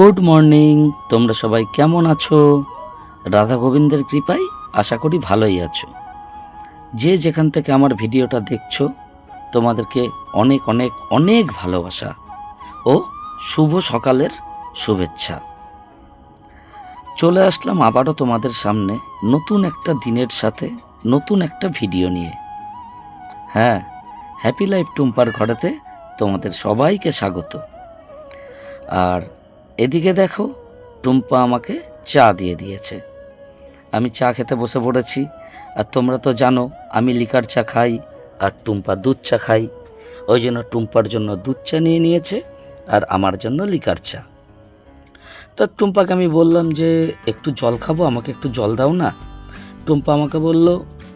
Good morning, তোমরা সবাই কেমন আছো? রাধা গোবিন্দের কৃপায় আশা করি ভালোই আছো। যে যেখান থেকে আমার ভিডিওটা দেখছ, তোমাদেরকে অনেক অনেক অনেক ভালোবাসা ও শুভ সকালের শুভেচ্ছা। চলে আসলাম আবারও তোমাদের সামনে নতুন একটা দিনের সাথে নতুন একটা ভিডিও নিয়ে। হ্যাঁ হ্যাপি লাইফ টুম্পার ঘরেতে তোমাদের সবাইকে স্বাগত। আর এদিকে দেখো, টুম্পা আমাকে চা দিয়ে দিয়েছে। আমি চা খেতে বসে পড়েছি, আর তোমরা তো জানো, আমি লিকার চা খাই, আর টুম্পা দুধ চা খাই। ওই জন্য টুম্পার জন্য দুধ চা নিয়ে নিয়েছে, আর আমার জন্য লিকার চা। তা টুম্পাকে আমি বললাম যে, একটু জল খাব, আমাকে একটু জল দাও না? টুম্পা আমাকে বলল,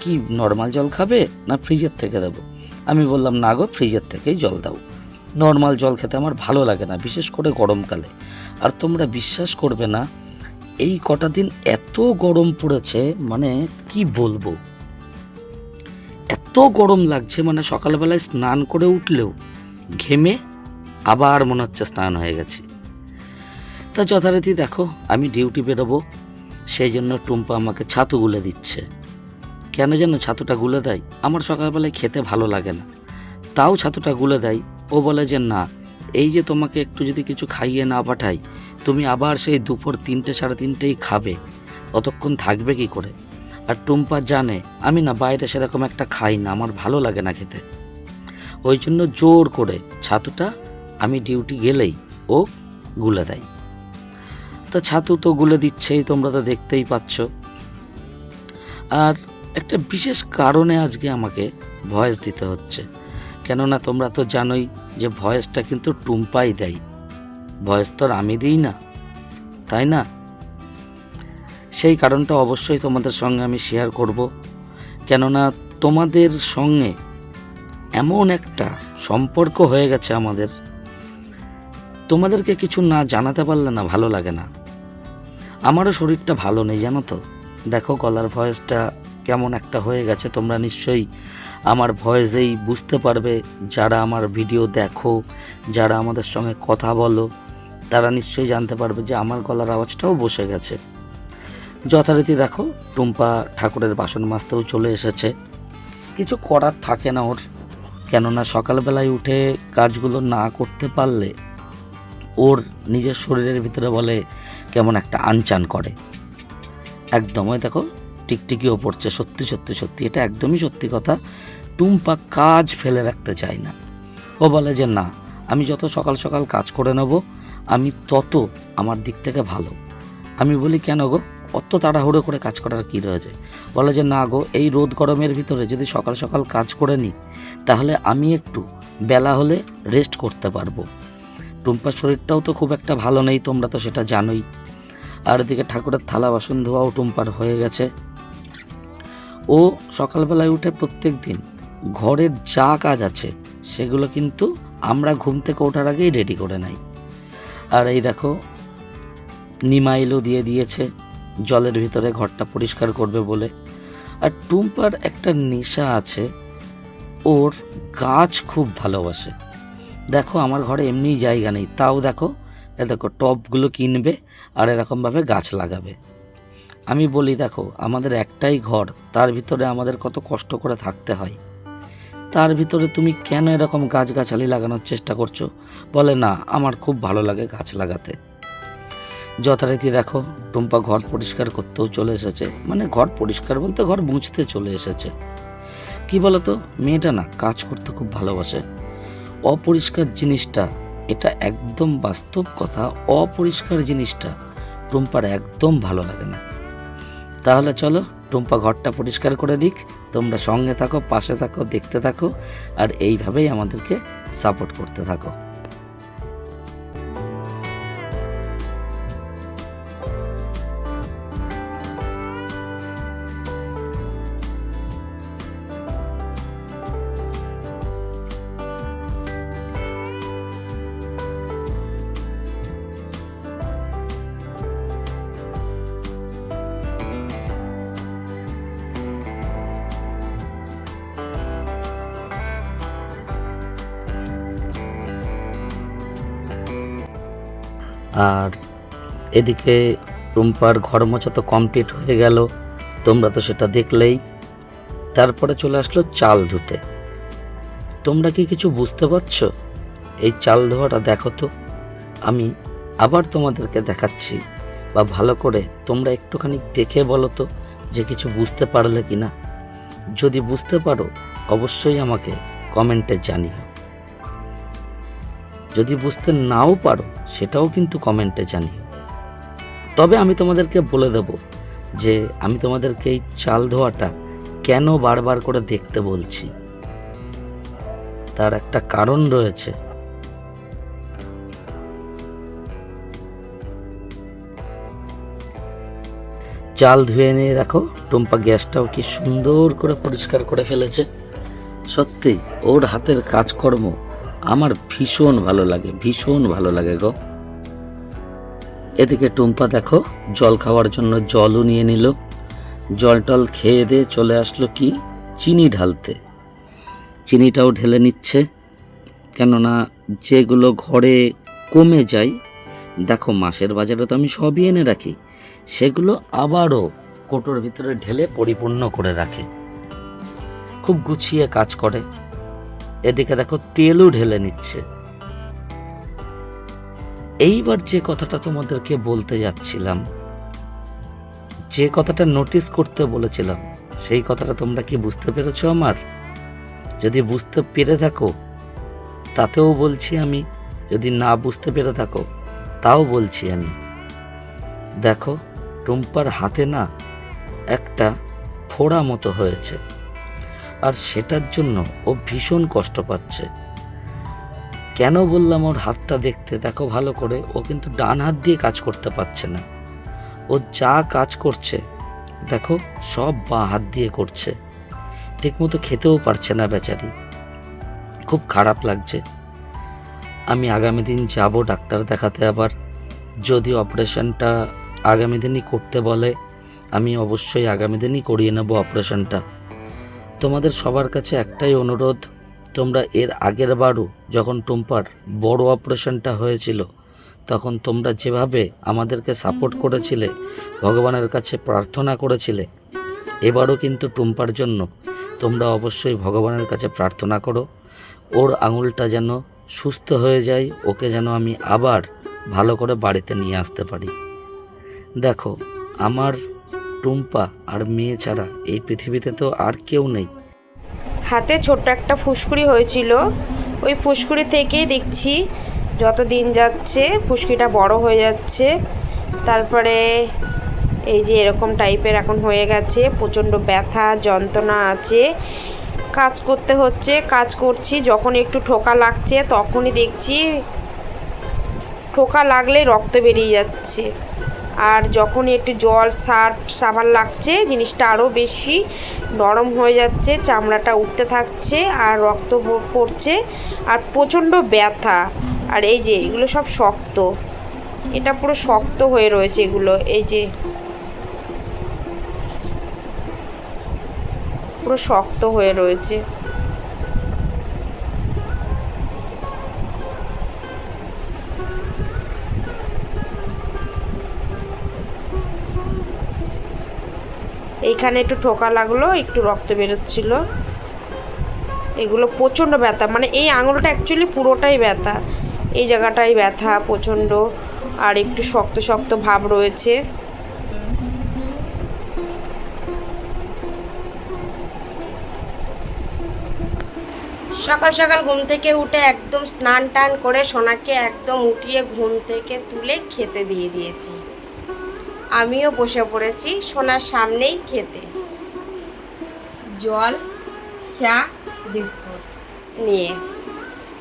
কি, নর্মাল জল খাবে না ফ্রিজের থেকে দেবো? আমি বললাম, না গো, ফ্রিজের থেকেই জল দাও। নর্মাল জল খেতে আমার ভালো লাগে না, বিশেষ করে গরমকালে। আর তোমরা বিশ্বাস করবে না, এই কটা দিন এত গরম পড়েছে মানে কি বলব? এত গরম লাগছে মানে সকালবেলায় স্নান করে উঠলেও ঘেমে আবার মনে হচ্ছে স্নান হয়ে গেছে। তা যথারীতি দেখো, আমি ডিউটি বেরোবো, সেই জন্য টুম্পা আমাকে ছাতু গুলে দিচ্ছে। কেন যেন ছাতুটা গুলে দেয়, আমার সকালবেলায় খেতে ভালো লাগে না। তাও ছাতুটা গুলে দেয়, ও বলে যে না এই যে তোমাকে একটু যদি কিছু খাইয়ে না পাঠাই, তুমি আবার সেই দুপুর তিনটে, সাড়ে তিনটেই খাবে। অতক্ষণ থাকবে কি করে? আর টুম্পা জানে, আমি না বাইরে সেরকম একটা খাই না, আমার ভালো লাগে না খেতে। ওই জন্য জোর করে ছাতুটা আমি ডিউটি গেলেই ও গুলে দেয়। তা ছাতু তো গুলে দিচ্ছেই, তোমরা তো দেখতেই পাচ্ছ। আর একটা বিশেষ কারণে আজকে আমাকে ভয়েস দিতে হচ্ছে। কেননা তোমরা তো জানোই যে ভয়েসটা কিন্তু টুম্পাই দেয়। ভয়েস তো আর আমি দিই না, তাই না? সেই কারণটা অবশ্যই তোমাদের সঙ্গে আমি শেয়ার করব। কেননা তোমাদের সঙ্গে এমন একটা সম্পর্ক হয়ে গেছে আমাদের। তোমাদেরকে কিছু না জানাতে পারলে না ভালো লাগে না। আমারও শরীরটা ভালো নেই, জানো তো? দেখো গলার ভয়েসটা কেমন একটা হয়ে গেছে, তোমরা নিশ্চয়ই আমার ভয়েসেই বুঝতে পারবে। যারা আমার ভিডিও দেখো, যারা আমাদের সঙ্গে কথা বলো, তারা নিশ্চয়ই জানতে পারবে যে আমার গলার আওয়াজটাও বসে গেছে। যথারীতি দেখো, টুম্পা ঠাকুরের বাসন মাজতেও চলে এসেছে। কিছু করার থাকে না ওর, কেননা সকালবেলায় উঠে কাজগুলো না করতে পারলে ওর নিজের শরীরের ভিতরে বলে কেমন একটা আনচান করে। একদম ওই দেখো টিকটিকিও পড়ছে, সত্যি সত্যি সত্যি, এটা একদমই সত্যি কথা। টুম্পা কাজ ফেলে রাখতে চায় না। ও বলে যে, না, আমি যত সকাল সকাল কাজ করে নেব, আমি তত আমার দিক থেকে ভালো। আমি বলি, কেন গো? অত তাড়াহুড়ো করে কাজ করার কী রয়েছে? বলে যে, না গো, এই রোদ গরমের ভিতরে যদি সকাল সকাল কাজ করে নিই, তাহলে আমি একটু বেলা হলে রেস্ট করতে পারব। টুম্পার শরীরটাও তো খুব একটা ভালো নেই, তোমরা তো সেটা জানোই। আর এদিকে ঠাকুরের থালা বাসন ধোয়াও টুম্পার হয়ে গেছে। ও সকালবেলায় উঠে প্রত্যেক দিন ঘরের যা কাজ আছে, সেগুলো কিন্তু আমরা ঘুম থেকে ওঠার আগেই রেডি করে নেই। আর এই দেখো নিমাইলও দিয়ে দিয়েছে, জলের ভিতরে ঘরটা পরিষ্কার করবে বলে। আর টুম্পার একটা নেশা আছে, ওর গাছ খুব ভালোবাসে। দেখো, আমার ঘরে এমনিই জায়গা নেই। তাও দেখো, এ দেখো, টবগুলো কিনবে আর এরকমভাবে গাছ লাগাবে। আমি বলি, দেখো, আমাদের একটাই ঘর, তার ভিতরে আমাদের কত কষ্ট করে থাকতে হয়। তার ভিতরে তুমি কেন এরকম গাছগাছালি লাগানোর চেষ্টা করছ? বলে, না, আমার খুব ভালো লাগে গাছ লাগাতে। যথারীতি দেখো, টুম্পা ঘর পরিষ্কার করতেও চলে এসেছে। মানে ঘর পরিষ্কার বলতে ঘর মুছতে চলে এসেছে। কি বলতো, মেয়েটা না কাজ করতে খুব ভালোবাসে। অপরিষ্কার জিনিসটা, এটা একদম বাস্তব কথা, অপরিষ্কার জিনিসটা টুম্পার একদম ভালো লাগে না। তাহলে চলো টুম্পা ঘরটা পরিষ্কার করে দিক। তোমরা সঙ্গে থাকো, পাশে থাকো, দেখতে থাকো, আর এইভাবেই আমাদেরকে সাপোর্ট করতে থাকো। আর এদিকে টুম্পার ঘর মোছা তো কমপ্লিট হয়ে গেল, তোমরা তো সেটা দেখলেই। তারপরে চলে আসলো চাল ধুতে। তোমরা কি কিছু বুঝতে পারছ? এই চাল ধোয়াটা দেখো তো, আমি আবার তোমাদেরকে দেখাচ্ছি। বা ভালো করে তোমরা একটুখানি দেখে বলো তো যে কিছু বুঝতে পারলে কি না যদি বুঝতে পারো, অবশ্যই আমাকে কমেন্টে জানিও। যদি বুঝতে নাও পারো, সেটাও কিন্তু কমেন্টে জানিও। তবে আমি তোমাদেরকে বলে দেব যে, আমি তোমাদেরকে এই চাল ধোয়াটা কেন বারবার করে দেখতে বলছি। তার একটা কারণ রয়েছে। চাল ধুয়ে নিয়ে দেখো টুম্পা গ্যাসটাও কি সুন্দর করে পরিষ্কার করে ফেলেছে। সত্যি, ওর হাতের কাজকর্ম আমার ভীষণ ভালো লাগে, ভীষণ ভালো লাগে গো। এদিকে টুম্পা দেখো, জল খাওয়ার জন্য জলও নিয়ে নিল। জল টল খেয়ে দিয়ে চলে আসলো কি? চিনি ঢালতে। চিনিটাও ঢেলে নিচ্ছে। কেননা যেগুলো ঘরে কমে যায়, দেখো মাসের বাজারে তো আমি সবই এনে রাখি, সেগুলো আবারও কোটোর ভিতরে ঢেলে পরিপূর্ণ করে রাখে। খুব গুছিয়ে কাজ করে। এদিকে দেখো তেলও ঢেলে নিচ্ছে। এইবার যে কথাটা তোমাদেরকে বলতে যাচ্ছিলাম, যে কথাটা নোটিস করতে বলেছিলাম, সেই কথাটা তোমরা কি বুঝতে পেরেছ আমার? যদি বুঝতে পেরে থাকো, তাতেও বলছি আমি, যদি না বুঝতে পেরে থাকো, তাও বলছি আমি। দেখো, টুম্পার হাতে না একটা ফোড়া মতো হয়েছে। আর সেটার জন্য ও ভীষণ কষ্ট পাচ্ছে। কেন বললাম ওর হাতটা দেখতে? দেখো ভালো করে, ও কিন্তু ডান হাত দিয়ে কাজ করতে পারছে না। ও যা কাজ করছে, দেখো সব বাঁ হাত দিয়ে করছে। ঠিকমতো খেতেও পারছে না বেচারি। খুব খারাপ লাগছে। আমি আগামী দিন যাব ডাক্তার দেখাতে আবার। যদি অপারেশনটা আগামী দিনই করতে বলে, আমি অবশ্যই আগামী দিনই করিয়ে নেব অপারেশনটা। তোমাদের সবার কাছে একটাই অনুরোধ, তোমরা এর আগের বারও যখন টুম্পার বড় অপারেশনটা হয়েছিল, তখন তোমরা যেভাবে আমাদেরকে সাপোর্ট করেছিলে, ভগবানের কাছে প্রার্থনা করেছিলে, এবারও কিন্তু টুম্পার জন্য তোমরা অবশ্যই ভগবানের কাছে প্রার্থনা করো। ওর আঙুলটা যেন সুস্থ হয়ে যায়, ওকে যেন আমি আবার ভালো করে বাড়িতে নিয়ে আসতে পারি। দেখো, আমার টুম্পা আর মেয়ে ছাড়া এই পৃথিবীতে তো আর কেউ নেই। হাতে ছোট্ট একটা ফুসকুড়ি হয়েছিল। ওই ফুসকুড়ি থেকেই দেখছি যত দিন যাচ্ছে ফুসকিটা বড় হয়ে যাচ্ছে। তারপরে এই যে এরকম টাইপের এখন হয়ে গেছে, প্রচণ্ড ব্যথা, যন্ত্রণা আছে। কাজ করতে হচ্ছে, কাজ করছি, যখন একটু ঠোকা লাগছে তখনই দেখছি ঠোকা লাগলে রক্ত বেরিয়ে যাচ্ছে। আর যখন একটু জল সার্ফ সাবান লাগছে, জিনিসটা আরও বেশি নরম হয়ে যাচ্ছে, চামড়াটা উঠতে থাকছে আর রক্ত পড়ছে আর প্রচণ্ড ব্যথা। আর এই যে এগুলো সব শক্ত। এটা পুরো শক্ত হয়ে রয়েছে এগুলো, এই যে পুরো শক্ত হয়ে রয়েছে। এইখানে একটু ঠোকা লাগল, একটু রক্ত বেরোচ্ছিল। এগুলো প্রচণ্ড ব্যথা মানে এই আঙুলটা অ্যাকচুয়ালি পুরোটাই ব্যথা। এই জায়গাটাই ব্যথা প্রচণ্ড, আর একটু শক্ত শক্ত ভাব রয়েছে। সকাল সকাল ঘুম থেকে উঠে একদম স্নান টান করে সোনাকে একদম উঠিয়ে ঘুম থেকে তুলে খেতে দিয়ে দিয়েছি। আমিও বসে পড়েছি সোনার সামনেই খেতে। জল, চা, বিস্কুট নিয়ে।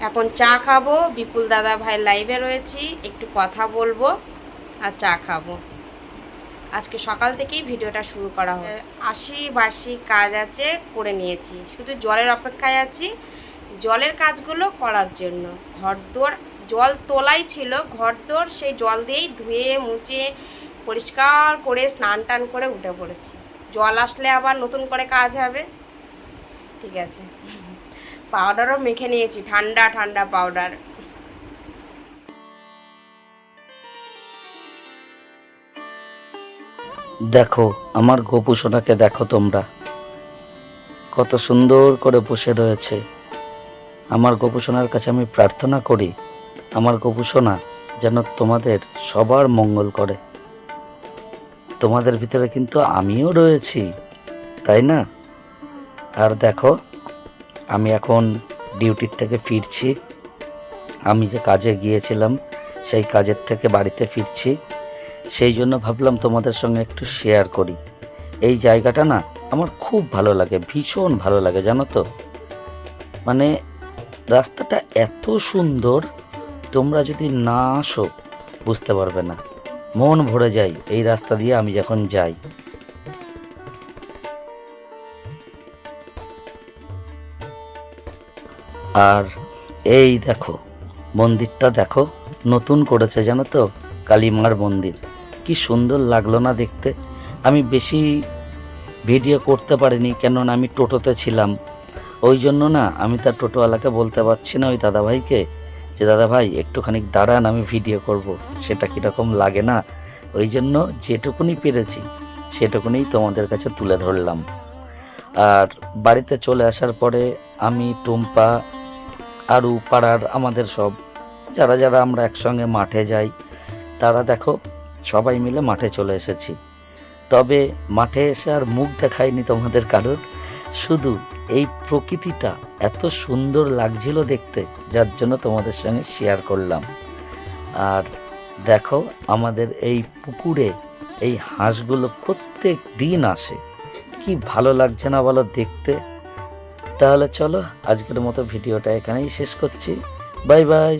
এখন চা খাব, বিপুল দাদা ভাই লাইভে রয়েছি, একটু কথা বলব আর চা খাব। আজকে সকাল থেকেই ভিডিওটা শুরু করা হয় আশি বাসি কাজ আছে, করে নিয়েছি। শুধু জলের অপেক্ষায় আছি, জলের কাজগুলো করার জন্য। ঘরদোর, জল তোলাই ছিল, ঘরদোর সেই জল দিয়েই ধুয়ে, মুছে পরিষ্কার করে স্নান টান করে উঠে পড়েছি। জল আসলে আবার নতুন করে কাজ হবে। ঠিক আছে। পাউডারও মেখে নিয়েছি, ঠান্ডা ঠান্ডা পাউডার। দেখো, আমার গোপু সোনাকে দেখো তোমরা। কত সুন্দর করে বসে রয়েছে। আমার গোপু সোনার কাছে আমি প্রার্থনা করি, আমার গোপু সোনা যেন তোমাদের সবার মঙ্গল করে। তোমাদের ভিতরে কিন্তু আমিও রয়েছি, তাই না? আর দেখো, আমি এখন ডিউটির থেকে ফিরছি। আমি যে কাজে গিয়েছিলাম, সেই কাজের থেকে বাড়িতে ফিরছি। সেই জন্য ভাবলাম তোমাদের সঙ্গে একটু শেয়ার করি। এই জায়গাটা না আমার খুব ভালো লাগে, ভীষণ ভালো লাগে, জানো তো? মানে রাস্তাটা এত সুন্দর, তোমরা যদি না আসো, বুঝতে পারবে না। মন ভরে যায়, এই রাস্তা দিয়ে আমি যখন যাই। আর এই দেখো, মন্দিরটা দেখো, নতুন করেছে জানো তো, কালীমার মন্দির। কি সুন্দর লাগল না দেখতে। আমি বেশি ভিডিও করতে পারিনি, কেননা আমি টোটোতে ছিলাম। ওই জন্য না, আমি তার টোটোওয়ালাকে বলতে পারছি না ওই দাদাভাইকে। যে, দাদা ভাই, একটুখানি দাঁড়ান, আমি ভিডিও করব। সেটা কীরকম লাগে না? ওই জন্য যেটুকুনি পেরেছি, সেটুকুনি তোমাদের কাছে তুলে ধরলাম। আর বাড়িতে চলে আসার পরে আমি, টুম্পা, আরু, পাড়ার আমাদের সব, যারা যারা আমরা একসঙ্গে মাঠে যাই, তারা দেখো, সবাই মিলে মাঠে চলে এসেছি। তবে মাঠে এসে আর মুখ দেখায়নি তোমাদের কারোর। শুধু এই প্রকৃতিটা এত সুন্দর লাগছিল দেখতে, যার জন্য তোমাদের সঙ্গে শেয়ার করলাম। আর দেখো, আমাদের এই পুকুরে এই হাঁসগুলো প্রত্যেক দিন আসে। কি ভালো লাগছে না বলো দেখতে? তাহলে চলো, আজকের মতো ভিডিওটা এখানেই শেষ করছি। Bye bye.